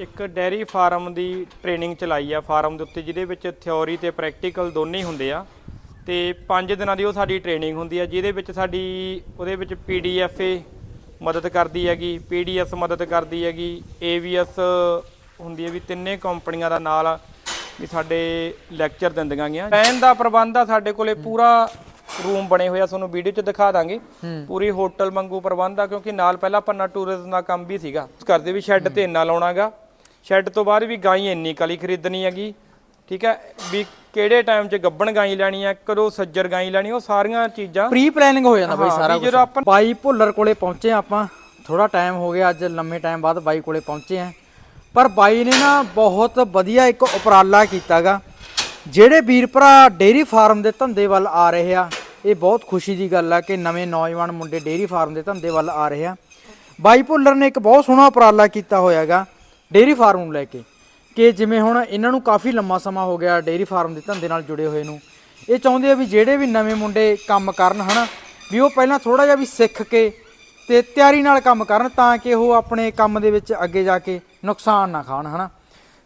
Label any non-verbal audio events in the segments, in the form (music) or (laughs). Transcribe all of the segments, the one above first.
ਇੱਕ dairy farm ਦੀ training ਚਲਾਈ ਆ ਫਾਰਮ ਦੇ ਉੱਤੇ, ਜਿਹਦੇ ਵਿੱਚ ਥਿਉਰੀ ਤੇ ਪ੍ਰੈਕਟੀਕਲ ਦੋਨੇ ਹੁੰਦੇ ਆ। ਤੇ 5 ਦਿਨਾਂ ਦੀ ਉਹ ਸਾਡੀ ਟ੍ਰੇਨਿੰਗ ਹੁੰਦੀ ਆ, ਜਿਹਦੇ ਵਿੱਚ ਸਾਡੀ, ਉਹਦੇ ਵਿੱਚ ਪੀਡੀਐਫਏ ਮਦਦ ਕਰਦੀ ਹੈਗੀ ਪੀਡੀਐਸ ਮਦਦ ਕਰਦੀ ਹੈਗੀ ਏਵੀਐਸ ਹੁੰਦੀ ਹੈ ਵੀ ਤਿੰਨੇ ਕੰਪਨੀਆਂ ਦਾ ਨਾਲ ਵੀ ਸਾਡੇ ਲੈਕਚਰ ਦਿੰਦੀਆਂ ਗੀਆਂ ਰਹਿਣ ਦਾ ਪ੍ਰਬੰਧ ਆ ਸਾਡੇ ਕੋਲੇ ਪੂਰਾ ਰੂਮ ਬਣੇ ਹੋਏ ਆ ਤੁਹਾਨੂੰ ਵੀਡੀਓ 'ਚ ਦਿਖਾ ਦਾਂਗੇ। ਪੂਰੀ ਹੋਟਲ ਵਾਂਗੂ ਪ੍ਰਬੰਧ ਆ ਕਿਉਂਕਿ ਨਾਲ ਪਹਿਲਾਂ ਪੰਨਾ ਟੂਰਿਜ਼ਮ ਦਾ ਕੰਮ ਵੀ ਸੀਗਾ। ਕਰਦੇ ਵੀ ਸ਼ੈੱਡ ਤੇ ਇੰਨਾ ਲਾਉਣਾਗਾ। ਸ਼ੈੱਡ ਤੋਂ ਬਾਅਦ ਵੀ ਗਾਈ ਇੰਨੀ ਕਲੀ ਖਰੀਦਣੀ ਹੈਗੀ। ਠੀਕ ਹੈ ਵੀ ਕਿਹੜੇ ਟਾਈਮ 'ਚ ਗੱਬਣ ਗਾਈ ਲੈਣੀ ਆ ਕਦੋਂ ਸੱਜਰ ਗਾਈ ਲੈਣੀ ਉਹ ਸਾਰੀਆਂ ਚੀਜ਼ਾਂ। ਪ੍ਰੀ ਪਲੈਨਿੰਗ ਹੋ ਜਾਂਦਾ ਬਾਈ ਸਾਰਾ ਕੁਝ ਜਦੋਂ ਆਪਾਂ- ਬਾਈ ਭੁੱਲਰ ਕੋਲੇ ਪਹੁੰਚੇ ਆਪਾਂ ਥੋੜਾ ਟਾਈਮ ਹੋ ਗਿਆ ਅੱਜ ਲੰਮੇ ਟਾਈਮ ਬਾਅਦ ਬਾਈ ਕੋਲੇ ਪਹੁੰਚੇ ਆ ਪਰ ਬਾਈ ਨੇ ਨਾ ਬਹੁਤ ਵਧੀਆ ਇੱਕ ਉਪਰਾਲਾ ਕੀਤਾਗਾ ਜਿਹੜੇ ਵੀਰ ਭਰਾ ਡੇਰੀ ਫਾਰਮ ਦੇ ਧੰਦੇ ਵੱਲ ਆ ਰਹੇ ਆ। ਇਹ ਬਹੁਤ ਖੁਸ਼ੀ ਦੀ ਗੱਲ ਆ ਕਿ ਨਵੇਂ ਨੌਜਵਾਨ ਮੁੰਡੇ ਡੇਰੀ ਫਾਰਮ ਦੇ ਧੰਦੇ ਵੱਲ ਆ ਰਹੇ ਆ। ਬਾਈ ਭੁੱਲਰ ਨੇ ਇੱਕ ਬਹੁਤ ਸੋਹਣਾ ਉਪਰਾਲਾ ਕੀਤਾ ਹੋਇਆਗਾ ਡੇਰੀ ਫਾਰਮ ਨੂੰ ਲੈ ਕੇ, ਕਿ ਜਿਵੇਂ ਹੁਣ ਇਹਨਾਂ ਨੂੰ ਕਾਫੀ ਲੰਮਾ ਸਮਾਂ ਹੋ ਗਿਆ ਡੇਰੀ ਫਾਰਮ ਦੇ ਧੰਦੇ ਨਾਲ ਜੁੜੇ ਹੋਏ ਨੂੰ। ਇਹ ਚਾਹੁੰਦੇ ਆ ਵੀ ਜਿਹੜੇ ਵੀ ਨਵੇਂ ਮੁੰਡੇ ਕੰਮ ਕਰਨ ਹਨਾ, ਵੀ ਉਹ ਪਹਿਲਾਂ ਥੋੜਾ ਜਿਹਾ ਵੀ ਸਿੱਖ ਕੇ ਤੇ ਤਿਆਰੀ ਨਾਲ ਕੰਮ ਕਰਨ ਤਾਂ ਕਿ ਉਹ ਆਪਣੇ ਕੰਮ ਦੇ ਵਿੱਚ ਅੱਗੇ ਜਾ ਕੇ ਨੁਕਸਾਨ ਨਾ ਖਾਣ ਹਨਾ।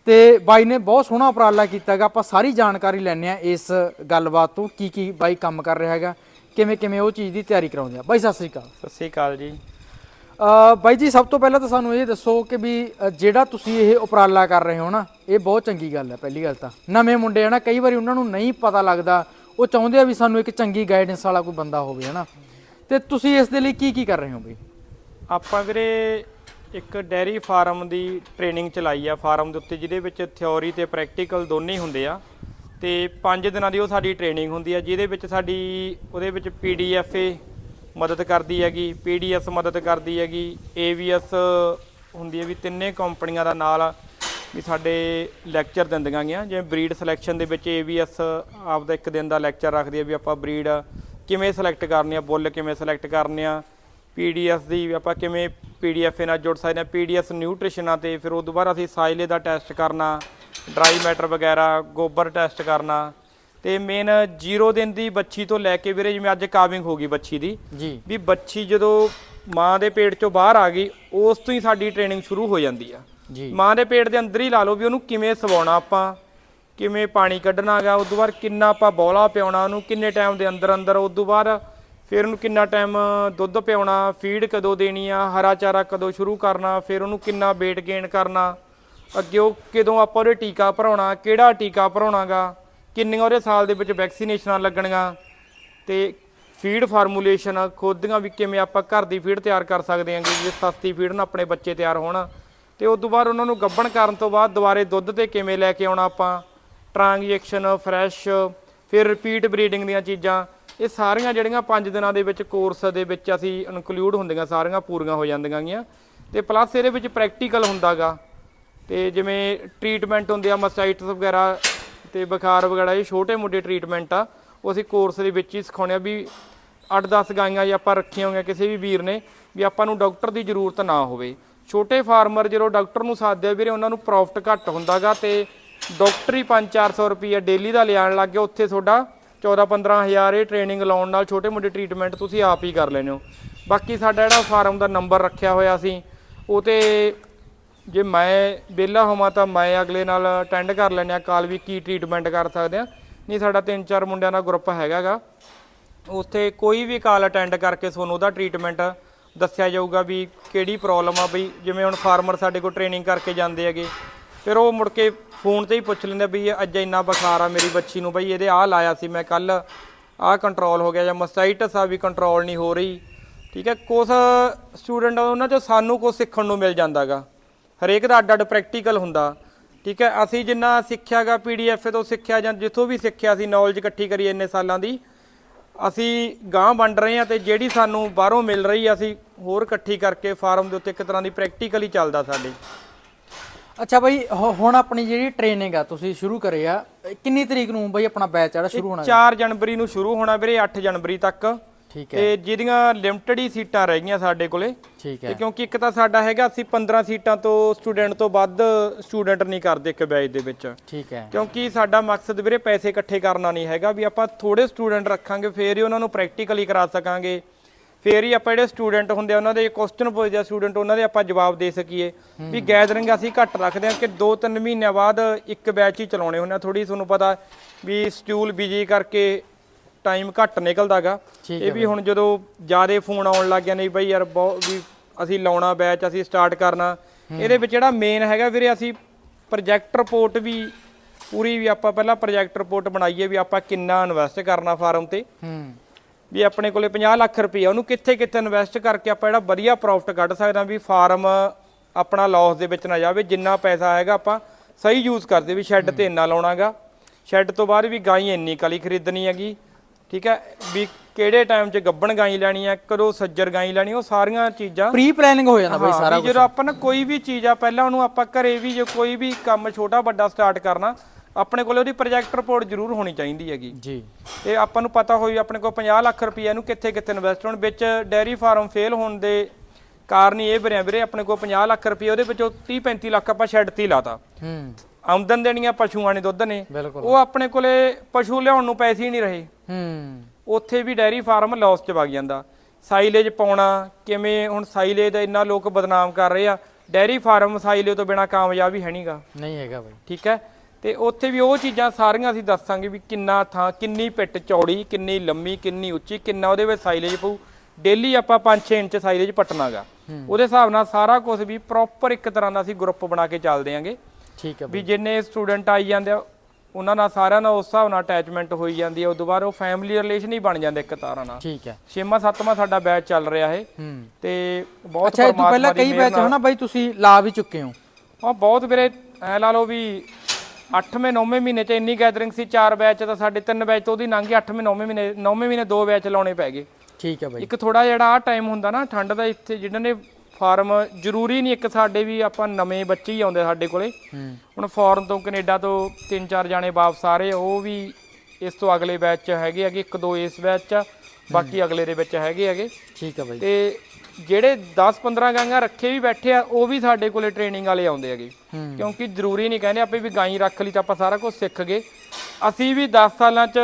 ਤੇ ਬਾਈ ਨੇ ਬਹੁਤ ਸੋਹਣਾ ਉਪਰਾਲਾ ਕੀਤਾਗਾ ਆਪਾਂ ਸਾਰੀ ਜਾਣਕਾਰੀ ਲੈਣੇ ਆ ਇਸ ਗੱਲਬਾਤ ਤੋਂ ਕੀ ਕੀ ਬਾਈ ਕੰਮ ਕਰ ਰਿਹਾ ਹੈਗਾ ਕਿਵੇਂ ਕਿਵੇਂ ਉਹ ਚੀਜ਼ ਦੀ ਤਿਆਰੀ ਕਰਾਉਂਦੇ ਆ। ਬਾਈ ਸਤਿ ਸ੍ਰੀ ਅਕਾਲ। ਸਤਿ ਸ੍ਰੀ ਅਕਾਲ ਜੀ। ਅ, ਬਾਈ ਜੀ ਸਭ ਤੋਂ ਪਹਿਲਾਂ ਤਾਂ ਸਾਨੂੰ ਇਹ ਦੱਸੋ ਕਿ ਵੀ ਜਿਹੜਾ ਤੁਸੀਂ ਇਹ ਉਪਰਾਲਾ ਕਰ ਰਹੇ ਹੋ ਨਾ ਇਹ ਬਹੁਤ ਚੰਗੀ ਗੱਲ ਹੈ ਪਹਿਲੀ ਗੱਲ ਤਾਂ। ਨਵੇਂ ਮੁੰਡੇ ਹਨਾ ਕਈ ਵਾਰੀ ਉਹਨਾਂ ਨੂੰ ਨਹੀਂ ਪਤਾ ਲੱਗਦਾ ਉਹ ਚਾਹੁੰਦੇ ਆ ਵੀ ਸਾਨੂੰ ਇੱਕ ਚੰਗੀ ਗਾਈਡੈਂਸ ਵਾਲਾ ਕੋਈ ਬੰਦਾ ਹੋਵੇ ਹਨਾ। ਤੇ ਤੁਸੀਂ ਇਸ ਦੇ ਲਈ ਕੀ ਕੀ ਕਰ ਰਹੇ ਹੋ ਬਈ? ਆਪਾਂ ਵੀਰੇ ਇੱਕ ਡੈਰੀ ਫਾਰਮ ਦੀ ਟ੍ਰੇਨਿੰਗ ਚਲਾਈ ਆ ਫਾਰਮ ਦੇ ਉੱਤੇ, ਜਿਹਦੇ ਵਿੱਚ ਥਿਉਰੀ ਤੇ ਪ੍ਰੈਕਟੀਕਲ ਦੋਨੇ ਹੁੰਦੇ ਆ। ਤੇ 5 ਦਿਨਾਂ ਦੀ ਉਹ ਸਾਡੀ ਟ੍ਰੇਨਿੰਗ ਹੁੰਦੀ ਆ, ਜਿਹਦੇ ਵਿੱਚ ਸਾਡੀ, ਉਹਦੇ ਵਿੱਚ ਪੀਡੀਐਫਏ ਮਦਦ ਕਰਦੀ ਹੈਗੀ ਪੀਡੀਐਸ ਮਦਦ ਕਰਦੀ ਹੈਗੀ ਏਵੀਐਸ ਹੁੰਦੀ ਹੈ ਵੀ ਤਿੰਨੇ ਕੰਪਨੀਆਂ ਦਾ ਨਾਲ ਵੀ ਸਾਡੇ ਲੈਕਚਰ ਦਿੰਦੀਆਂ ਗੀਆਂ ਜਿਵੇਂ ਬਰੀਡ ਸਿਲੈਕਸ਼ਨ ਦੇ ਵਿੱਚ ਏਵੀਐਸ ਆਪਦਾ ਇੱਕ ਦਿਨ ਦਾ ਲੈਕਚਰ ਰੱਖਦੀ ਹੈ ਵੀ ਆਪਾਂ ਬਰੀਡ ਕਿਵੇਂ ਸਿਲੈਕਟ ਕਰਨੀ ਆ, ਬੁੱਲ ਕਿਵੇਂ ਸਿਲੈਕਟ ਕਰਨੇ ਆ ਪੀਡੀਐਸ ਦੀ ਆਪਾਂ ਕਿਵੇਂ ਪੀਡੀਐਫ ਨਾਲ ਜੁੜ ਸਕਦੇ ਆ ਪੀਡੀਐਸ ਨਿਊਟ੍ਰੀਸ਼ਨਾਂ ਤੇ ਫਿਰ ਉਸ ਤੋਂ ਬਾਅਦ ਅਸੀਂ ਸਾਇਲੇ ਦਾ ਟੈਸਟ ਕਰਨਾ ਡਰਾਈ ਮੈਟਰ ਵਗੈਰਾ ਗੋਬਰ ਟੈਸਟ ਕਰਨਾ ਤੇ ਮੇਨ 0 ਦਿਨ ਦੀ ਬੱਚੀ ਤੋਂ ਲੈ ਕੇ ਵੀਰੇ ਜਿਵੇਂ ਅੱਜ ਕਾਵਿੰਗ ਹੋ ਗਈ ਬੱਚੀ ਦੀ ਜੀ। ਵੀ ਬੱਚੀ ਜਦੋਂ ਮਾਂ ਦੇ ਪੇਟ ਚੋਂ ਬਾਹਰ ਆ ਗਈ ਉਸ ਤੋਂ ਹੀ ਸਾਡੀ ਟ੍ਰੇਨਿੰਗ ਸ਼ੁਰੂ ਹੋ ਜਾਂਦੀ ਆ। ਜੀ। ਮਾਂ ਦੇ ਪੇਟ ਦੇ ਅੰਦਰ ਹੀ ਲਾ ਲਓ ਵੀ ਉਹਨੂੰ ਕਿਵੇਂ ਸਵਾਉਣਾ ਆਪਾਂ ਕਿਵੇਂ ਪਾਣੀ ਕੱਢਣਾ ਹੈਗਾ ਉਸ ਤੋਂ ਬਾਅਦ ਕਿੰਨਾ ਆਪਾਂ ਬੌਲਾ ਪਿਆਉਣਾ ਉਹਨੂੰ ਕਿੰਨੇ ਟਾਈਮ ਦੇ ਅੰਦਰ ਅੰਦਰ ਉਸ ਤੋਂ ਬਾਅਦ ਫਿਰ ਉਹਨੂੰ ਕਿੰਨਾ ਟਾਈਮ ਦੁੱਧ ਪਿਆਉਣਾ ਫੀਡ ਕਦੋਂ ਦੇਣੀ ਆ, ਹਰਾ ਚਾਰਾ ਕਦੋਂ ਸ਼ੁਰੂ ਕਰਨਾ, ਫਿਰ ਉਹਨੂੰ ਕਿੰਨਾ weight gain ਕਰਨਾ, ਅੱਗੇ ਉਹ ਕਦੋਂ ਆਪਾਂ ਉਹਦੇ ਟੀਕਾ ਭਰਾਉਣਾ, ਕਿਹੜਾ ਟੀਕਾ ਭਰਾਉਣਾਗਾ, ਕਿੰਨੀਆਂ ਉਹਦੇ ਸਾਲ ਦੇ ਵਿੱਚ ਵੈਕਸੀਨੇਸ਼ਨਾਂ ਲੱਗਣਗੀਆਂ ਤੇ ਫੀਡ ਫਾਰਮੂਲੇਸ਼ਨ ਖੁਦ ਵੀ ਕਿਵੇਂ ਆਪਾਂ ਘਰ ਦੀ ਫੀਡ ਤਿਆਰ ਕਰ ਸਕਦੇ ਹਾਂ ਜੇ ਸਸਤੀ ਫੀਡ ਨਾਲ ਆਪਣੇ ਬੱਚੇ ਤਿਆਰ ਹੋਣ। ਤੇ ਉਸ ਤੋਂ ਬਾਅਦ ਉਹਨਾਂ ਨੂੰ ਗੱਭਣ ਕਰਨ ਤੋਂ ਬਾਅਦ ਦੁਬਾਰੇ ਦੁੱਧ ਤੇ ਕਿਵੇਂ ਲੈ ਕੇ ਆਉਣਾ ਆਪਾਂ ਟ੍ਰਾਂਜੈਕਸ਼ਨ ਫਰੈਸ਼ ਫਿਰ ਰਿਪੀਟ ਬਰੀਡਿੰਗ ਦੀਆਂ ਚੀਜ਼ਾਂ ਇਹ ਸਾਰੀਆਂ ਜਿਹੜੀਆਂ 5 ਦਿਨਾਂ ਦੇ ਵਿੱਚ ਕੋਰਸ ਦੇ ਵਿੱਚ ਅਸੀਂ ਇਨਕਲੂਡ ਹੁੰਦੀਆਂ, ਸਾਰੀਆਂ ਪੂਰੀਆਂ ਹੋ ਜਾਂਦੀਆਂ ਗੀਆਂ। ਤੇ ਪਲੱਸ ਇਹਦੇ ਵਿੱਚ ਪ੍ਰੈਕਟੀਕਲ ਹੁੰਦਾਗਾ। ਤੇ ਜਿਵੇਂ ਟ੍ਰੀਟਮੈਂਟ ਹੁੰਦੇ ਆ ਮਸਾਈਟਸ ਵਗੈਰਾ ਤੇ ਬੁਖਾਰ ਵਗੈਰਾ, ਇਹ ਛੋਟੇ ਮੋਟੇ ਟ੍ਰੀਟਮੈਂਟ ਆ, ਉਹ ਅਸੀਂ ਕੋਰਸ ਦੇ ਵਿੱਚ ਹੀ ਸਿਖਾਉਂਦੇ ਆ ਵੀ 8-10 ਗਾਈਆਂ ਜੇ ਆਪਾਂ ਰੱਖੀਆਂ ਹੋਈਆਂ ਕਿਸੇ ਵੀ ਵੀਰ ਨੇ, ਵੀ ਆਪਾਂ ਨੂੰ ਡਾਕਟਰ ਦੀ ਜ਼ਰੂਰਤ ਨਾ ਹੋਵੇ। ਛੋਟੇ ਫਾਰਮਰ ਜਦੋਂ ਡਾਕਟਰ ਨੂੰ ਸਾਥਦੇ ਆ ਵੀਰੇ, ਉਹਨਾਂ ਨੂੰ ਪ੍ਰੋਫਿਟ ਘੱਟ ਹੁੰਦਾਗਾ ਤੇ ਡਾਕਟਰ ਹੀ 5-400 ਰੁਪਏ ਡੇਲੀ ਦਾ ਲਿਆਣ ਲੱਗ ਗਿਆ, ਉੱਥੇ ਤੁਹਾਡਾ 14-15 ਹਜ਼ਾਰ ਇਹ ਟ੍ਰੇਨਿੰਗ ਲਾਉਣ ਨਾਲ ਛੋਟੇ ਮੋਟੇ ਟ੍ਰੀਟਮੈਂਟ ਤੁਸੀਂ ਆਪ ਹੀ ਕਰ ਲੈਣੇ ਹੋ। ਬਾਕੀ ਸਾਡਾ ਜਿਹੜਾ ਫਾਰਮ ਦਾ ਨੰਬਰ ਰੱਖਿਆ ਹੋਇਆ ਸੀ, ਉਹ ਤੇ ਜੇ ਮੈਂ ਵਿਹਲਾ ਹੋਵਾਂ ਤਾਂ ਮੈਂ ਅਗਲੇ ਨਾਲ ਅਟੈਂਡ ਕਰ ਲੈਂਦੇ ਆ ਕਾਲ ਵੀ ਕੀ ਟ੍ਰੀਟਮੈਂਟ ਕਰ ਸਕਦੇ ਆ ਨਹੀਂ, ਸਾਡਾ ਤਿੰਨ ਚਾਰ ਮੁੰਡਿਆਂ ਦਾ ਗਰੁੱਪ ਹੈਗਾਗਾ। ਉੱਥੇ ਕੋਈ ਵੀ ਕਾਲ ਅਟੈਂਡ ਕਰਕੇ ਤੁਹਾਨੂੰ ਉਹਦਾ ਟ੍ਰੀਟਮੈਂਟ ਦੱਸਿਆ ਜਾਊਗਾ ਵੀ ਕਿਹੜੀ ਪ੍ਰੋਬਲਮ ਆ ਬਈ, ਜਿਵੇਂ ਹੁਣ ਫਾਰਮਰ ਸਾਡੇ ਕੋਲ ਟ੍ਰੇਨਿੰਗ ਕਰਕੇ ਜਾਂਦੇ ਹੈਗੇ। ਫਿਰ ਉਹ ਮੁੜ ਕੇ ਫੋਨ ਤੇ ਹੀ ਪੁੱਛ ਲੈਂਦੇ ਵੀ ਅੱਜ ਇੰਨਾ ਬੁਖਾਰ ਆ ਮੇਰੀ ਬੱਚੀ ਨੂੰ ਬਈ ਇਹਦੇ ਆਹ ਲਾਇਆ ਸੀ ਮੈਂ ਕੱਲ ਆਹ ਕੰਟਰੋਲ ਹੋ ਗਿਆ ਜਾਂ ਮਸਟਾਈਟਸ ਆ ਵੀ ਕੰਟਰੋਲ ਨਹੀਂ ਹੋ ਰਹੀ। ਠੀਕ ਹੈ ਕੁਝ ਸਟੂਡੈਂਟ ਉਹਨਾਂ ਚੋਂ ਸਾਨੂੰ ਕੁਝ ਸਿੱਖਣ ਨੂੰ ਮਿਲ ਜਾਂਦਾਗਾ। ਹਰੇਕ ਦਾ ਅੱਡ ਅੱਡ ਪ੍ਰੈਕਟੀਕਲ ਹੁੰਦਾ। ਠੀਕ ਹੈ, ਅਸੀਂ ਜਿੰਨਾ ਸਿੱਖਿਆਗਾ ਪੀਡੀਐਫ ਤੋਂ ਸਿੱਖਿਆ ਜਾਂ ਜਿੱਥੋਂ ਵੀ ਸਿੱਖਿਆ ਸੀ ਨੌਲੇਜ ਇਕੱਠੀ ਕਰੀ ਇੰਨੇ ਸਾਲਾਂ ਦੀ, ਅਸੀਂ ਗਾਂ ਵੰਡ ਰਹੇ ਹਾਂ ਤੇ ਜਿਹੜੀ ਸਾਨੂੰ ਬਾਹਰੋਂ ਮਿਲ ਰਹੀ ਅਸੀਂ ਹੋਰ ਇਕੱਠੀ ਕਰਕੇ ਫਾਰਮ ਦੇ ਉੱਤੇ ਇੱਕ ਤਰ੍ਹਾਂ ਦੀ ਪ੍ਰੈਕਟੀਕਲ ਹੀ ਚੱਲਦਾ ਸਾਡੇ। ਅੱਛਾ ਬਾਈ ਹੁ- ਹੁਣ ਆਪਣੀ ਜਿਹੜੀ ਟ੍ਰੇਨਿੰਗ ਆ ਤੁਸੀਂ ਸ਼ੁਰੂ ਕਰੇ ਆ ਇਹ ਕਿੰਨੀ ਤਰੀਕ ਨੂੰ ਬਾਈ ਆਪਣਾ ਬੈਚ ਜਿਹੜਾ ਸ਼ੁਰੂ ਹੋਣਾ 4 ਜਨਵਰੀ ਨੂੰ ਸ਼ੁਰੂ ਹੋਣਾ ਵੀਰੇ 8 ਜਨਵਰੀ ਤੱਕ। ਠੀਕ ਹੈ। ਤੇ ਜਿਹਦੀਆਂ ਲਿਮਟਿਡ ਹੀ ਸੀਟਾਂ ਰਹਿ ਗਈਆਂ ਸਾਡੇ ਕੋਲੇ ਠੀਕ ਤੇ ਹੈ। ਕਿਉਂਕਿ ਇੱਕ ਤਾਂ ਸਾਡਾ ਹੈਗਾ ਅਸੀਂ 15 ਸੀਟਾਂ ਤੋਂ ਸਟੂਡੈਂਟ ਤੋਂ ਵੱਧ ਸਟੂਡੈਂਟ ਨਹੀਂ ਕਰਦੇ ਇੱਕ ਬੈਚ ਦੇ ਵਿੱਚ। ਠੀਕ ਹੈ। ਕਿਉਂਕਿ ਸਾਡਾ ਮਕਸਦ ਵੀਰੇ ਪੈਸੇ ਇਕੱਠੇ ਕਰਨਾ ਨਹੀਂ ਹੈਗਾ ਵੀ ਆਪਾਂ ਥੋੜੇ ਸਟੂਡੈਂਟ ਰੱਖਾਂਗੇ ਫੇਰ ਹੀ ਉਹਨਾਂ ਨੂੰ ਪ੍ਰੈਕਟੀਕਲੀ ਕਰਾ ਸਕਾਂਗੇ। ਫੇਰ ਹੀ ਆਪਾਂ ਜਿਹੜੇ ਸਟੂਡੈਂਟ ਹੁੰਦੇ ਆ ਉਹਨਾਂ ਦੇ ਕੁਐਸਚਨ ਪੁੱਛਦੇ ਆ ਸਟੂਡੈਂਟ ਉਹਨਾਂ ਦੇ ਆਪਾਂ ਜਵਾਬ ਦੇ ਸਕੀਏ। ਵੀ ਗੈਦਰਿੰਗ ਅਸੀਂ ਘੱਟ ਰੱਖਦੇ ਆ ਕਿ 2-3 ਮਹੀਨਿਆਂ ਬਾਅਦ ਇੱਕ ਬੈਚ ਹੀ ਚਲਾਉਣੇ ਹੁੰਦੇ ਆ। ਥੋੜੀ ਤੁਹਾਨੂੰ ਪਤਾ ਵੀ ਸਟਿਊਲ ਬਿਜ਼ੀ ਕਰਕੇ ਟਾਈਮ ਘੱਟ ਨਿਕਲਦਾਗਾ ਇਹ ਵੀ ਹੁਣ ਜਦੋਂ ਜਿਆਦੇ ਫੋਨ ਆਉਣ ਲੱਗ ਗਏ ਨਹੀਂ ਬਈ ਯਾਰ ਬਹੁਤ ਵੀ ਅਸੀਂ ਲਾਉਣਾ ਬੈਚ ਅਸੀਂ ਸਟਾਰਟ ਕਰਨਾ। ਇਹਦੇ ਵਿੱਚ ਜਿਹੜਾ ਮੇਨ ਹੈਗਾ ਵੀਰੇ ਅਸੀਂ ਪ੍ਰੋਜੈਕਟ ਰਿਪੋਰਟ ਵੀ ਪੂਰੀ ਵੀ ਆਪਾਂ ਪਹਿਲਾਂ ਪ੍ਰੋਜੈਕਟ ਰਿਪੋਰਟ ਬਣਾਈਏ ਵੀ ਆਪਾਂ ਕਿੰਨਾ ਇਨਵੈਸਟ ਕਰਨਾ ਫਾਰਮ ਤੇ। ਹੂੰ। ਵੀ ਆਪਣੇ ਕੋਲੇ 50 ਲੱਖ ਰੁਪਏ ਉਹਨੂੰ ਕਿੱਥੇ ਕਿੱਥੇ ਇਨਵੈਸਟ ਕਰਕੇ ਆਪਾਂ ਜਿਹੜਾ ਵਧੀਆ ਪ੍ਰੋਫਿਟ ਕੱਢ ਸਕਦੇ ਹਾਂ ਵੀ ਫਾਰਮ ਆਪਣਾ ਲਾਸ ਦੇ ਵਿੱਚ ਨਾ ਜਾਵੇ ਜਿੰਨਾ ਪੈਸਾ ਹੈਗਾ ਆਪਾਂ ਸਹੀ ਯੂਜ਼ ਕਰਦੇ ਵੀ ਸ਼ੈੱਡ ਤੇ ਇੰਨਾ ਲਾਉਣਾਗਾ। ਸ਼ੈੱਡ ਤੋਂ ਬਾਅਦ ਵੀ ਗਾਈ ਇੰਨੀ ਕਲੀ ਖਰੀਦਣੀ ਹੈਗੀ ਠੀਕ ਹੈ? ਵੀ ਕਿਹੜੇ ਟਾਈਮ 'ਚ ਗੱਬਣ ਗਾਈ ਲੈਣੀ ਹੈ ਕਦੋਂ ਸੱਜਰ ਗਾਈ ਲੈਣੀ ਉਹ ਸਾਰੀਆਂ ਚੀਜ਼ਾਂ ਪ੍ਰੀ ਪਲੈਨਿੰਗ ਹੋ ਜਾਂਦਾ ਬਾਈ ਸਾਰਾ ਜਦੋਂ ਆਪਾਂ ਨਾ ਕੋਈ ਵੀ ਚੀਜ਼ ਆ ਪਹਿਲਾਂ ਉਹਨੂੰ ਆਪਾਂ ਘਰੇ ਵੀ ਜੇ ਕੋਈ ਵੀ ਕੰਮ ਛੋਟਾ ਵੱਡਾ ਸਟਾਰਟ ਕਰਨਾ ਆਪਣੇ ਕੋਲੇ ਉਹਦੀ ਪ੍ਰੋਜੈਕਟ ਰਿਪੋਰਟ ਜ਼ਰੂਰ ਹੋਣੀ ਚਾਹੀਦੀ ਹੈਗੀ। ਜੀ। ਤੇ ਆਪਾਂ ਨੂੰ ਪਤਾ ਹੋਈ ਆਪਣੇ ਕੋਲ 50 ਲੱਖ ਰੁਪਏ ਇਹਨੂੰ ਕਿੱਥੇ ਕਿੱਥੇ ਇਨਵੈਸਟ ਹੋਣ। ਵਿੱਚ ਡੈਰੀ ਫਾਰਮ ਫੇਲ ਹੋਣ ਦੇ ਕਾਰਨ ਇਹ ਬਰਿਆ ਵੀਰੇ ਆਪਣੇ ਕੋਲ 50 ਲੱਖ ਰੁਪਏ ਉਹਦੇ ਵਿੱਚੋਂ 30 35 ਲੱਖ ਆਪਾਂ ਸ਼ੈੱਡ ਤੇ ਲਾਤਾ। ਹੂੰ। ਆਮਦਨ ਦੇਣੀਆਂ ਪਸ਼ੂਆਂ ਨੇ ਦੁੱਧ ਨੇ। ਉਹ ਆਪਣੇ ਕੋਲੇ ਪਸ਼ੂ ਲਿਆਉਣ ਨੂੰ ਪੈਸੇ ਹੀ ਨਹੀਂ ਰਹੇ। ਹੂੰ। ਉੱਥੇ ਵੀ ਡੈਰੀ ਫਾਰਮ ਲਾਸ 'ਚ ਵਗ ਜਾਂਦਾ। ਸਾਈਲੇਜ ਪਾਉਣਾ ਕਿਵੇਂ ਹੁਣ ਸਾਈਲੇਜ ਦਾ ਇੰਨਾ ਲੋਕ ਬਦਨਾਮ ਕਰ ਰਹੇ ਆ। ਡੈਰੀ ਫਾਰਮ ਸਾਈਲੇਜ ਤੋਂ ਬਿਨਾ ਕਾਮਯਾਬ ਹੀ ਹੈ ਨਹੀਂਗਾ ਨਹੀਂ ਹੈਗਾ ਬਾਈ। ਠੀਕ ਹੈ? ਤੇ ਉੱਥੇ ਵੀ ਉਹ ਚੀਜ਼ਾਂ ਸਾਰੀਆਂ ਅਸੀਂ ਦੱਸਾਂਗੇ ਵੀ ਕਿੰਨਾ ਥਾਂ ਕਿੰਨੀ ਪਿੱਟ ਚੌੜੀ ਕਿੰਨੀ ਲੰਮੀ ਕਿੰਨੀ ਉੱਚੀ ਕਿੰਨਾ ਉਹਦੇ ਵਿੱਚ ਸਾਈਲੇਜ ਪਊ। ਡੇਲੀ ਆਪਾਂ 5-6 ਇੰਚ ਸਾਈਲੇਜ ਪਟਣਾਗਾ। ਉਹਦੇ ਹਿਸਾਬ ਨਾਲ ਸਾਰਾ ਕੁਝ ਵੀ ਪ੍ਰੋਪਰ ਇੱਕ ਤਰ੍ਹਾਂ ਦਾ ਅਸੀਂ ਗਰੁੱਪ ਬਣਾ ਕੇ ਚੱਲਦੇ ਆਂਗੇ ਠੀਕ ਹੈ ਵੀ ਜਿੰਨੇ ਸਟੂਡੈਂਟ ਆਈ ਜਾਂਦੇ ਆ ਉਹਨਾਂ ਨਾਲ ਸਾਰਿਆਂ ਨਾਲ ਉਸ ਹਿਸਾਬ ਨਾਲ ਅਟੈਚਮੈਂਟ ਹੋਈ ਜਾਂਦੀ ਹੈ ਉਦੋਂ ਬਾਅਦ ਉਹ ਫੈਮਿਲੀ ਰਿਲੇਸ਼ਨ ਹੀ ਬਣ ਜਾਂਦੇ ਇੱਕ ਤਰ੍ਹਾਂ ਨਾਲ। ਠੀਕ ਹੈ। ਛੇਵਾਂ ਸੱਤਵਾਂ ਸਾਡਾ ਬੈਚ ਚੱਲ ਰਿਹਾ ਹੈ। ਤੇ ਬਹੁਤ ਅੱਛਾ ਇਹ ਤੋਂ ਪਹਿਲਾਂ ਕਈ ਬੈਚ ਹਨਾ ਬਾਈ ਤੁਸੀਂ ਲਾ ਵੀ ਚੁੱਕੇ ਹੋ। ਹਾਂ ਬਹੁਤ ਵੀਰੇ ਐ ਲਾ ਲਓ ਵੀ 8ਵੇਂ 9ਵੇਂ ਮਹੀਨੇ ਚ ਇੰਨੀ ਗੈਦਰਿੰਗ ਸੀ ਚਾਰ ਬੈਚ ਤਾਂ ਸਾਡੇ ਤਿੰਨ ਬੈਚ ਤੋਂ ਉਹਦੀ ਲੰਘ ਗਈ 8ਵੇਂ 9ਵੇਂ ਮਹੀਨੇ 9ਵੇਂ ਮਹੀਨੇ ਦੋ ਬੈਚ ਲਾਉਣੇ ਪੈ ਗਏ। ਠੀਕ ਹੈ ਬਾਈ। ਇੱਕ ਥੋੜਾ ਜਿਹੜਾ ਆ ਟਾਈਮ ਹੁੰਦਾ ਨਾ ਠੰਡ ਦਾ ਇੱਥੇ ਜਿਹਨਾਂ ਨੇ ਫਾਰਮ ਜ਼ਰੂਰੀ ਨਹੀਂ ਇੱਕ ਸਾਡੇ ਵੀ ਆਪਾਂ ਨਵੇਂ ਬੱਚੇ ਹੀ ਆਉਂਦੇ ਸਾਡੇ ਕੋਲੇ। ਹੁਣ ਫੋਰਨ ਤੋਂ ਕੈਨੇਡਾ ਤੋਂ ਤਿੰਨ ਚਾਰ ਜਾਣੇ ਵਾਪਸ ਆ ਰਹੇ ਉਹ ਵੀ ਇਸ ਤੋਂ ਅਗਲੇ ਬੈਚ ਚ ਹੈਗੇ ਹੈਗੇ ਇੱਕ ਦੋ ਇਸ ਬੈਚ ਚ ਬਾਕੀ ਅਗਲੇ ਦੇ ਵਿੱਚ ਹੈਗੇ ਹੈਗੇ। ਠੀਕ ਹੈ ਬਾਈ। ਤੇ ਜਿਹੜੇ 10-15 ਗਾਂਗਾ ਰੱਖੇ ਵੀ ਬੈਠੇ ਆ ਉਹ ਵੀ ਸਾਡੇ ਕੋਲੇ ਟ੍ਰੇਨਿੰਗ ਵਾਲੇ ਆਉਂਦੇ ਹੈਗੇ। ਕਿਉਂਕਿ ਜ਼ਰੂਰੀ ਨਹੀਂ ਕਹਿੰਦੇ ਆਪੇ ਵੀ ਗਾਈ ਰੱਖ ਲਈ ਤਾਂ ਆਪਾਂ ਸਾਰਾ ਕੁਝ ਸਿੱਖ ਗਏ। ਅਸੀਂ ਵੀ 10 ਸਾਲਾਂ 'ਚ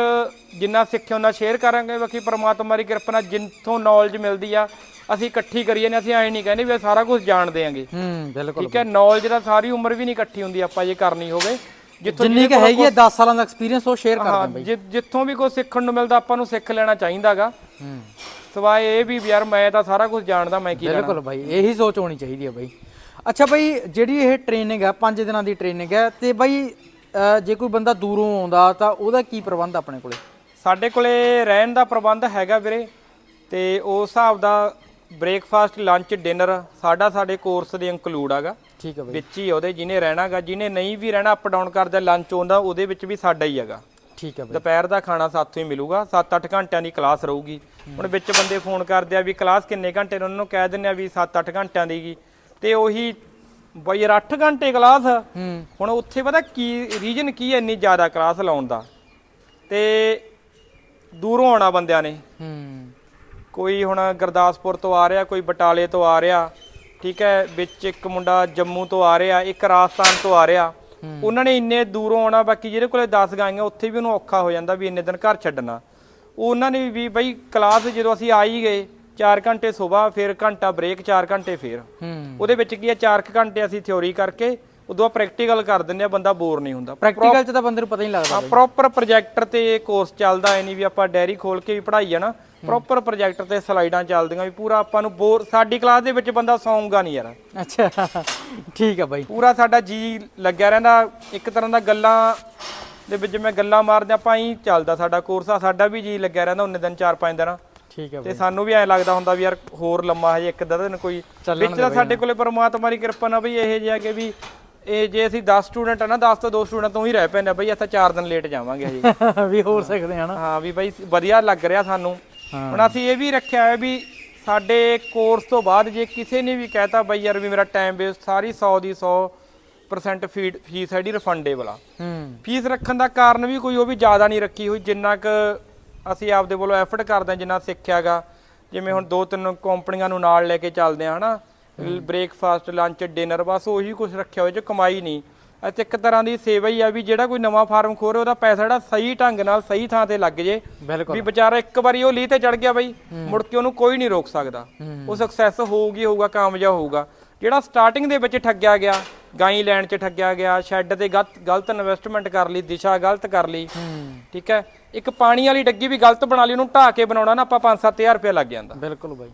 ਜਿੰਨਾ ਸਿੱਖਿਆ ਉਹਨਾਂ ਸ਼ੇਅਰ ਕਰਾਂਗੇ। ਬਾਕੀ ਪ੍ਰਮਾਤਮਾ ਦੀ ਕਿਰਪਾ ਨਾਲ ਜਿੰਥੋਂ ਨੌਲੇਜ ਮਿਲਦੀ ਆ ਅਸੀਂ ਇਕੱਠੀ ਕਰੀਏ ਨੇ ਅਸੀਂ ਐਂ ਨਹੀਂ ਕਹਿੰਦੇ ਵੀ ਸਾਰਾ ਕੁਝ ਜਾਣਦੇ ਆਂਗੇ ਹੂੰ ਬਿਲਕੁਲ ਠੀਕ ਹੈ ਨੌਲੇਜ ਦਾ ਸਾਰੀ ਉਮਰ ਵੀ ਨਹੀਂ ਇਕੱਠੀ ਹੁੰਦੀ ਆਪਾਂ ਜੇ ਕਰਨੀ ਹੋਵੇ। ਜਿੱਥੋਂ ਜਿੰਨੀ ਕਿ ਹੈਗੀ ਹੈ 10 ਸਾਲਾਂ ਦਾ ਐਕਸਪੀਰੀਅੰਸ ਉਹ ਸ਼ੇਅਰ ਕਰ ਦਿੰਦੇ ਜਿੱਥੋਂ ਵੀ ਕੁਝ ਸਿੱਖਣ ਨੂੰ ਮਿਲਦਾ ਆਪਾਂ ਨੂੰ ਸਿੱਖ ਲੈਣਾ ਚਾਹੀਦਾਗਾ। ਹੂੰ। ਸਵਾਏ ਇਹ ਵੀ ਯਾਰ ਮੈਂ ਤਾਂ ਸਾਰਾ ਕੁਝ ਜਾਣਦਾ ਮੈਂ ਕੀ ਬਿਲਕੁਲ ਬਾਈ ਇਹੀ ਸੋਚ ਹੋਣੀ ਚਾਹੀਦੀ ਹੈ ਬਾਈ। ਅੱਛਾ ਬਾਈ ਜਿਹੜੀ ਇਹ ਟ੍ਰੇਨਿੰਗ ਹੈ 5 ਦਿਨਾਂ ਦੀ ਟ੍ਰੇਨਿੰਗ ਹੈ ਤੇ ਬਾਈ ਜੇ ਕੋਈ ਬੰਦਾ ਦੂਰੋਂ ਆਉਂਦਾ ਤਾਂ ਉਹਦਾ ਕੀ ਪ੍ਰਬੰਧ ਆਪਣੇ ਕੋਲੇ? ਸਾਡੇ ਕੋਲੇ ਰਹਿਣ ਦਾ ਪ੍ਰਬੰਧ ਹੈਗਾ ਵੀਰੇ ਤੇ ਉਸ ਹਿਸਾਬ ਦਾ ਬ੍ਰੇਕਫਾਸਟ ਲੰਚ ਡਿਨਰ ਸਾਡਾ ਸਾਡੇ ਕੋਰਸ ਦੇ ਇਨਕਲੂਡ ਹੈਗਾ। ਠੀਕ ਹੈ ਬਾਈ। ਵਿੱਚ ਹੀ ਉਹਦੇ ਜਿਹਨੇ ਰਹਿਣਾਗਾ ਜਿਹਨੇ ਨਹੀਂ ਵੀ ਰਹਿਣਾ ਅਪ ਡਾਊਨ ਕਰਦਾ ਲੰਚ ਆਉਂਦਾ ਉਹਦੇ ਵਿੱਚ ਵੀ ਸਾਡਾ ਹੀ ਹੈਗਾ। ਠੀਕ ਹੈ ਬਾਈ। ਦੁਪਹਿਰ ਦਾ ਖਾਣਾ ਸਾਥੋਂ ਹੀ ਮਿਲੂਗਾ। 7-8 ਘੰਟਿਆਂ ਦੀ ਕਲਾਸ ਰਹੂਗੀ। ਹੁਣ ਵਿੱਚ ਬੰਦੇ ਫੋਨ ਕਰਦੇ ਆ ਵੀ ਕਲਾਸ ਕਿੰਨੇ ਘੰਟੇ ਨੇ ਉਹਨਾਂ ਨੂੰ ਕਹਿ ਦਿੰਦੇ ਆ ਵੀ 7-8 ਘੰਟਿਆਂ ਦੀ ਗੀ। ਤੇ ਉਹੀ ਬਈ ਯਾਰ 8 ਘੰਟੇ ਕਲਾਸ? ਹੁਣ ਉੱਥੇ ਪਤਾ ਕੀ ਰੀਜਨ ਕੀ ਹੈ ਇੰਨੀ ਜ਼ਿਆਦਾ ਕਲਾਸ ਲਾਉਣ ਦਾ? ਤੇ ਦੂਰੋਂ ਆਉਣਾ ਬੰਦਿਆਂ ਨੇ। ਕੋਈ ਹੁਣ ਗੁਰਦਾਸਪੁਰ ਤੋਂ ਆ ਰਿਹਾ ਕੋਈ ਬਟਾਲੇ ਤੋਂ ਆ ਰਿਹਾ। ਠੀਕ ਹੈ ਵਿੱਚ ਇੱਕ ਮੁੰਡਾ ਜੰਮੂ ਤੋਂ ਆ ਰਿਹਾ ਇੱਕ ਰਾਜਸਥਾਨ ਤੋਂ ਆ ਰਿਹਾ। ਉਹਨਾਂ ਨੇ ਇੰਨੇ ਦੂਰੋਂ ਆਉਣਾ ਬਾਕੀ ਜਿਹੜੇ ਕੋਲੇ 10 ਗਾਈਆਂ ਉੱਥੇ ਵੀ ਉਹਨੂੰ ਔਖਾ ਹੋ ਜਾਂਦਾ ਵੀ ਇੰਨੇ ਦਿਨ ਘਰ ਛੱਡਣਾ। ਉਹ ਉਹਨਾਂ ਨੇ ਵੀ ਬਈ ਕਲਾਸ ਜਦੋਂ ਅਸੀਂ ਆ ਹੀ ਗਏ 4 ਘੰਟੇ ਸਵੇਰ ਫਿਰ ਘੰਟਾ ਬ੍ਰੇਕ 4 ਘੰਟੇ ਫਿਰ। ਉਹਦੇ ਵਿੱਚ ਕੀ ਹੈ 4 ਘੰਟੇ ਅਸੀਂ ਥਿਉਰੀ ਕਰਕੇ ਉਦੋਂ ਪ੍ਰੈਕਟੀਕਲ ਕਰ ਦਿੰਦੇ ਆ ਬੰਦਾ ਬੋਰ ਨਹੀਂ ਹੁੰਦਾ। ਪ੍ਰੈਕਟੀਕਲ ਚ ਤਾਂ ਬੰਦੇ ਨੂੰ ਪਤਾ ਹੀ ਨਹੀਂ ਲੱਗਦਾ ਪ੍ਰੋਪਰ ਪ੍ਰੋਜੈਕਟਰ ਤੇ ਕੋਰਸ ਚੱਲਦਾ ਐ ਨਹੀਂ ਵੀ ਆਪਾਂ ਡੈਰੀ ਖੋਲ ਕੇ ਵੀ ਪੜ੍ਹਾਈ ਆ ਨਾ। ਪ੍ਰੋਪਰ ਪ੍ਰੋਜੈਕਟਰ ਤੇ ਸਲਾਈਡਾਂ ਚੱਲਦੀਆਂ ਵੀ ਪੂਰਾ ਆਪਾਂ ਨੂੰ ਬੋਰ ਸਾਡੀ ਕਲਾਸ ਦੇ ਵਿੱਚ ਬੰਦਾ ਸੌਂਗਾ ਨਹੀਂ ਯਾਰ। ਅੱਛਾ ਠੀਕ ਹੈ ਬਾਈ। ਪੂਰਾ ਸਾਡਾ ਜੀ ਲੱਗਿਆ ਰਹਿੰਦਾ ਇੱਕ ਤਰ੍ਹਾਂ ਦਾ ਗੱਲਾਂ ਦੇ ਵਿੱਚ ਜਿਵੇਂ ਗੱਲਾਂ ਮਾਰਦੇ ਆਪਾਂ ਹੀ ਚੱਲਦਾ ਸਾਡਾ ਕੋਰਸ ਆ ਸਾਡਾ ਵੀ ਜੀ ਲੱਗਿਆ ਰਹਿੰਦਾ ਉਹਨੇ ਦਿਨ 4-5 ਦਿਨ। ਠੀਕ ਹੈ ਤੇ ਸਾਨੂੰ ਵੀ ਐਂ ਲੱਗਦਾ ਹੁੰਦਾ ਵੀ ਯਾਰ ਹੋਰ ਲੰਮਾ ਹਜੇ ਇੱਕ ਦਿਨ ਕੋਈ ਵਿੱਚ ਸਾਡੇ ਕੋਲੇ ਪਰਮਾਤਮਾ ਦੀ ਕਿਰਪਾ ਨਾਲ ਬਈ ਇਹ ਜਿਹਾ ਕਿ ਵੀ ਇਹ ਜੇ ਅਸੀਂ 10 ਸਟੂਡੈਂਟ ਆ ਨਾ 10 ਤੋਂ 2 ਸਟੂਡੈਂਟ ਤੋਂ ਹੀ ਰਹਿ ਪੈਂਦੇ ਆ ਬਈ ਇੱਥੇ 4 ਦਿਨ ਲੇਟ ਜਾਵਾਂਗੇ ਹਜੇ। (laughs) ਵੀ ਹੋ ਸਕਦੇ ਹਨ ਹਾਂ ਵੀ ਬਾਈ ਵਧੀਆ ਲੱਗ ਰਿਹਾ ਸਾਨੂੰ। ਹਾਂ। ਹੁਣ ਅਸੀਂ ਇਹ ਵੀ ਰੱਖਿਆ ਹੈ ਵੀ ਸਾਡੇ ਕੋਰਸ ਤੋਂ ਬਾਅਦ ਜੇ ਕਿਸੇ ਨੇ ਵੀ ਕਹਿਤਾ ਬਈ ਯਾਰ ਵੀ ਮੇਰਾ ਟਾਈਮ ਵੇਸਟ ਸਾਰੀ 100 ਦੀ 100% ਫੀਡ ਫੀਸ ਹੈ ਜਿਹੜੀ ਰਿਫੰਡੇਬਲ ਆ। ਹੂੰ। ਫੀਸ ਰੱਖਣ ਦਾ ਕਾਰਨ ਵੀ ਕੋਈ ਉਹ ਵੀ ਜ਼ਿਆਦਾ ਨਹੀਂ ਰੱਖੀ ਹੋਈ ਜਿੰਨਾ ਕ ਅਸੀਂ ਆਪਦੇ ਵੱਲੋਂ ਐਫਰਟ ਕਰਦੇ ਹਾਂ ਜਿੰਨਾ ਸਿੱਖਿਆਗਾ ਜਿਵੇਂ ਹੁਣ ਦੋ ਤਿੰਨ ਕੰਪਨੀਆਂ ਨੂੰ ਨਾਲ ਲੈ ਕੇ ਚੱਲਦੇ ਆ ਹਨਾ। ਬ੍ਰੇਕਫਾਸਟ ਲੰਚ ਡਿਨਰ ਬਸ ਉਹੀ ਕੁਝ ਰੱਖਿਆ ਹੋਇਆ ਜੇ ਕਮਾਈ ਨਹੀਂ। ਅਤੇ ਇੱਕ ਤਰ੍ਹਾਂ ਦੀ ਸੇਵਾ ਹੀ ਆ ਵੀ ਜਿਹੜਾ ਕੋਈ ਨਵਾਂ ਫਾਰਮ ਖੋਰੇ ਉਹਦਾ ਪੈਸਾ ਜਿਹੜਾ ਸਹੀ ਢੰਗ ਨਾਲ ਸਹੀ ਥਾਂ ਤੇ ਲੱਗ ਜੇ। ਵੀ ਵਿਚਾਰਾ ਇੱਕ ਵਾਰੀ ਉਹ ਲੀਹ ਤੇ ਚੜ ਗਿਆ ਬਈ ਮੁੜ ਕੇ ਉਹਨੂੰ ਕੋਈ ਨਹੀਂ ਰੋਕ ਸਕਦਾ। ਉਹ ਸਕਸੈਸ ਹੋਊਗੀ ਹੋਊਗਾ ਕਾਮਯਾਬ ਹੋਊਗਾ। ਜਿਹੜਾ ਸਟਾਰਟਿੰਗ ਦੇ ਵਿੱਚ ਠੱਗਿਆ ਗਿਆ ਗਾਈ ਲੈਣ 'ਚ ਠੱਗਿਆ ਗਿਆ ਸ਼ੈੱਡ ਤੇ ਗਲਤ ਗਲਤ ਇਨਵੈਸਟਮੈਂਟ ਕਰ ਲਈ ਦਿਸ਼ਾ ਗਲਤ ਕਰ ਲਈ। ਠੀਕ ਹੈ? ਇੱਕ ਪਾਣੀ ਵਾਲੀ ਡੱਗੀ ਵੀ ਗਲਤ ਬਣਾ ਲਈ ਉਹਨੂੰ ਢਾ ਕੇ ਬਣਾਉਣਾ ਨਾ ਆਪਾਂ 5-7000 ਰੁਪਏ ਲੱਗ ਜਾਂਦਾ। ਬਿਲਕੁਲ ਬਾਈ।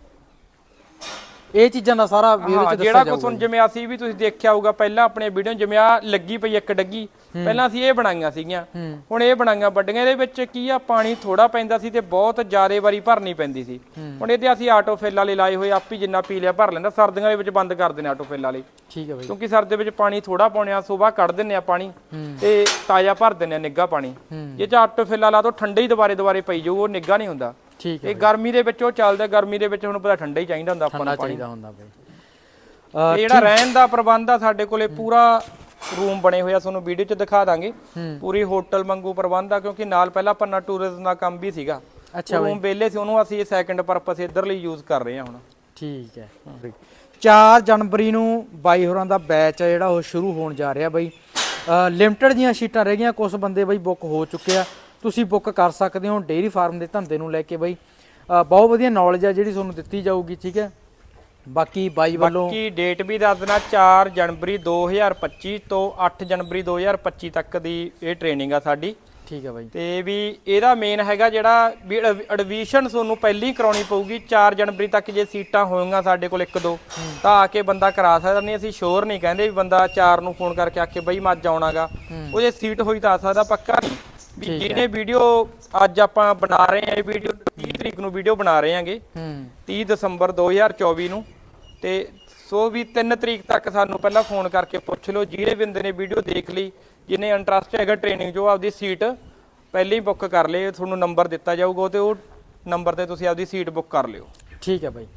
ਇਹ ਚੀਜ਼ਾਂ ਦਾ ਸਾਰਾ ਵੀਡੀਓ ਹਾਂ ਚ ਜਿਹੜਾ ਜਾਊਗਾ ਹੁਣ ਜਿਵੇਂ ਅਸੀਂ ਵੀ ਤੁਸੀਂ ਦੇਖਿਆ ਹੋਊਗਾ ਪਹਿਲਾਂ ਆਪਣੇ ਵੀਡੀਓ ਜਿਵੇਂ ਆ ਲੱਗੀ ਪਈ ਇੱਕ ਡੱਗੀ ਪਹਿਲਾਂ ਅਸੀਂ ਇਹ ਬਣਾਈਆਂ ਸੀਗੀਆਂ। ਹੂੰ। ਹੁਣ ਇਹ ਬਣਾਈਆਂ ਵੱਡੀਆਂ ਇਹਦੇ ਵਿੱਚ ਕੀ ਆ ਪਾਣੀ ਥੋੜਾ ਪੈਂਦਾ ਸੀ ਤੇ ਬਹੁਤ ਜ਼ਿਆਦੇ ਵਾਰੀ ਭਰਨੀ ਪੈਂਦੀ ਸੀ। ਹੁਣ ਇਹਦੇ ਅਸੀਂ ਆਟੋ ਫਿਲ ਵਾਲੇ ਲਾਏ ਹੋਏ ਆਪੀ ਜਿੰਨਾ ਪੀ ਲਿਆ ਭਰ ਲੈਂਦਾ ਸਰਦੀਆਂ ਦੇ ਵਿੱਚ ਬੰਦ ਕਰ ਦਿੰਦੇ ਆਟੋ ਫਿਲ ਵਾਲੇ ਠੀਕ ਹੈ ਬਾਈ। ਕਿਉਂਕਿ ਸਰਦੇ ਵਿੱਚ ਪਾਣੀ ਥੋੜਾ ਪਾਉਣੇ ਆ ਸਵੇਰ ਕੱਢ ਦਿੰਨੇ ਆ ਪਾਣੀ ਹੂੰ। ਤੇ ਤਾਜ਼ਾ ਭਰ ਦਿੰਨੇ ਆ ਨਿੱਗਾ ਪਾਣੀ। ਹੂੰ। ਜੇ ਚ ਆਟੋ ਫਿਲ ਵਾਲਾ ਤਾਂ ਠੰਡੇ ਹੀ ਦੁਬਾਰੇ ਦੁਬਾਰੇ ਪਈ ਜਾਊ ਉਹ ਨਿੱਗਾ ਨਹੀਂ ਹੁੰਦਾ। ਠੀਕ ਹੈ ਇਹ ਗਰਮੀ ਦੇ ਵਿੱਚ ਉਹ ਚੱਲਦਾ ਗਰਮੀ ਦੇ ਵਿੱਚ ਹੁਣ ਪਤਾ ਠੰਡਾ ਹੀ ਚਾਹੀਦਾ ਹੁੰਦਾ ਆਪਾਂ ਨੂੰ ਪਾਣੀ। ਚਾਹੀਦਾ ਹੁੰਦਾ ਬਾਈ। ਜਿਹੜਾ ਰਹਿਣ ਦਾ ਪ੍ਰਬੰਧ ਆ ਸਾਡੇ ਕੋਲੇ ਪੂਰਾ ਰੂਮ ਬਣੇ ਹੋਏ ਆ ਤੁਹਾਨੂੰ ਵੀਡੀਓ 'ਚ ਦਿਖਾ ਦਾਂਗੇ। ਪੂਰੀ ਹੋਟਲ ਵਾਂਗੂ ਪ੍ਰਬੰਧ ਆ ਕਿਉਂਕਿ ਨਾਲ ਪਹਿਲਾਂ ਪੰਨਾ ਟੂਰਿਜ਼ਮ ਦਾ ਕੰਮ ਵੀ ਸੀਗਾ। ਅੱਛਾ ਰੂਮ ਵੇਲੇ ਸੀ ਉਹਨੂੰ ਅਸੀਂ ਸੈਕੰਡ ਪਰਪਸ ਇਧਰ ਲਈ ਯੂਜ਼ ਕਰ ਰਹੇ ਹਾਂ ਹੁਣ। ਠੀਕ ਹੈ। 4 ਜਨਵਰੀ ਨੂੰ ਬਾਈ ਹੋਰਾਂ ਦਾ ਬੈਚ ਆ ਜਿਹੜਾ ਉਹ ਸ਼ੁਰੂ ਹੋਣ ਜਾ ਰਿਹਾ ਬਾਈ। ਲਿਮਟਿਡ ਦੀਆਂ ਸ਼ੀਟਾਂ ਰਹਿ ਗਈਆਂ ਕੁਝ ਬੰਦੇ ਬਾਈ ਬੁੱਕ ਹੋ ਚੁੱਕੇ ਆ। ਤੁਸੀਂ ਬੁੱਕ ਕਰ ਸਕਦੇ ਹੋ ਡੇਅਰੀ ਫਾਰਮ ਦੇ ਧੰਦੇ ਨੂੰ ਲੈ ਕੇ ਬਾਈ। ਬਹੁਤ ਵਧੀਆ ਨੌਲੇਜ ਆ ਜਿਹੜੀ ਤੁਹਾਨੂੰ ਦਿੱਤੀ ਜਾਊਗੀ ਠੀਕ ਹੈ। ਬਾਕੀ ਬਾਈ ਵੱਲੋਂ ਬਾਕੀ ਡੇਟ ਵੀ ਦੱਸ ਦੇਣਾ 4 ਜਨਵਰੀ 2025 ਤੋਂ 8 ਜਨਵਰੀ 2025 ਤੱਕ ਦੀ ਇਹ ਟ੍ਰੇਨਿੰਗ ਆ ਸਾਡੀ। ਠੀਕ ਹੈ ਬਾਈ। ਤੇ ਵੀ ਇਹਦਾ ਮੇਨ ਹੈਗਾ ਜਿਹੜਾ ਵੀ ਐਡਮਿਸ਼ਨ ਤੁਹਾਨੂੰ ਪਹਿਲੀ ਕਰਾਉਣੀ ਪਊਗੀ 4 ਜਨਵਰੀ ਤੱਕ ਜੇ ਸੀਟਾਂ ਹੋਣਗੀਆਂ ਸਾਡੇ ਕੋਲ ਇੱਕ ਦੋ ਤਾਂ ਆ ਕੇ ਬੰਦਾ ਕਰਾ ਸਕਦਾ ਨਹੀਂ ਅਸੀਂ ਸ਼ੋਰ ਨਹੀਂ ਕਹਿੰਦੇ ਵੀ ਬੰਦਾ 4 ਨੂੰ ਫੋਨ ਕਰਕੇ ਆਕੇ ਬਈ ਮੈਂ ਅੱਜ ਆਉਣਾਗਾ। ਉਹ ਜੇ ਸੀਟ ਹੋਈ ਤਾਂ ਆ ਸਕਦਾ ਪੱਕਾ। ਨਹੀਂ ਵੀ ਜਿਹਨੇ ਵੀਡੀਓ ਅੱਜ ਆਪਾਂ ਬਣਾ ਰਹੇ ਹਾਂ ਇਹ ਵੀਡੀਓ 30 ਤਰੀਕ ਨੂੰ ਵੀਡੀਓ ਬਣਾ ਰਹੇ ਹਾਂਗੇ। ਹੂੰ। 30 ਦਸੰਬਰ 2024 ਨੂੰ। ਤੇ ਸੋ ਵੀ 3 ਤਰੀਕ ਤੱਕ ਸਾਨੂੰ ਪਹਿਲਾਂ ਫੋਨ ਕਰਕੇ ਪੁੱਛ ਲਓ ਜਿਹੜੇ ਬੰਦੇ ਨੇ ਵੀਡੀਓ ਦੇਖ ਲਈ ਜਿਹਨੇ ਇੰਟਰਸਟ ਹੈਗਾ ਟ੍ਰੇਨਿੰਗ ਜੋ ਆਪਦੀ ਸੀਟ ਪਹਿਲਾਂ ਹੀ ਬੁੱਕ ਕਰ ਲਏ ਤੁਹਾਨੂੰ ਨੰਬਰ ਦਿੱਤਾ ਜਾਊਗਾ ਤੇ ਉਹ ਨੰਬਰ ਤੇ ਤੁਸੀਂ ਆਪਦੀ ਸੀਟ ਬੁੱਕ ਕਰ ਲਿਓ। ਠੀਕ ਹੈ ਬਾਈ।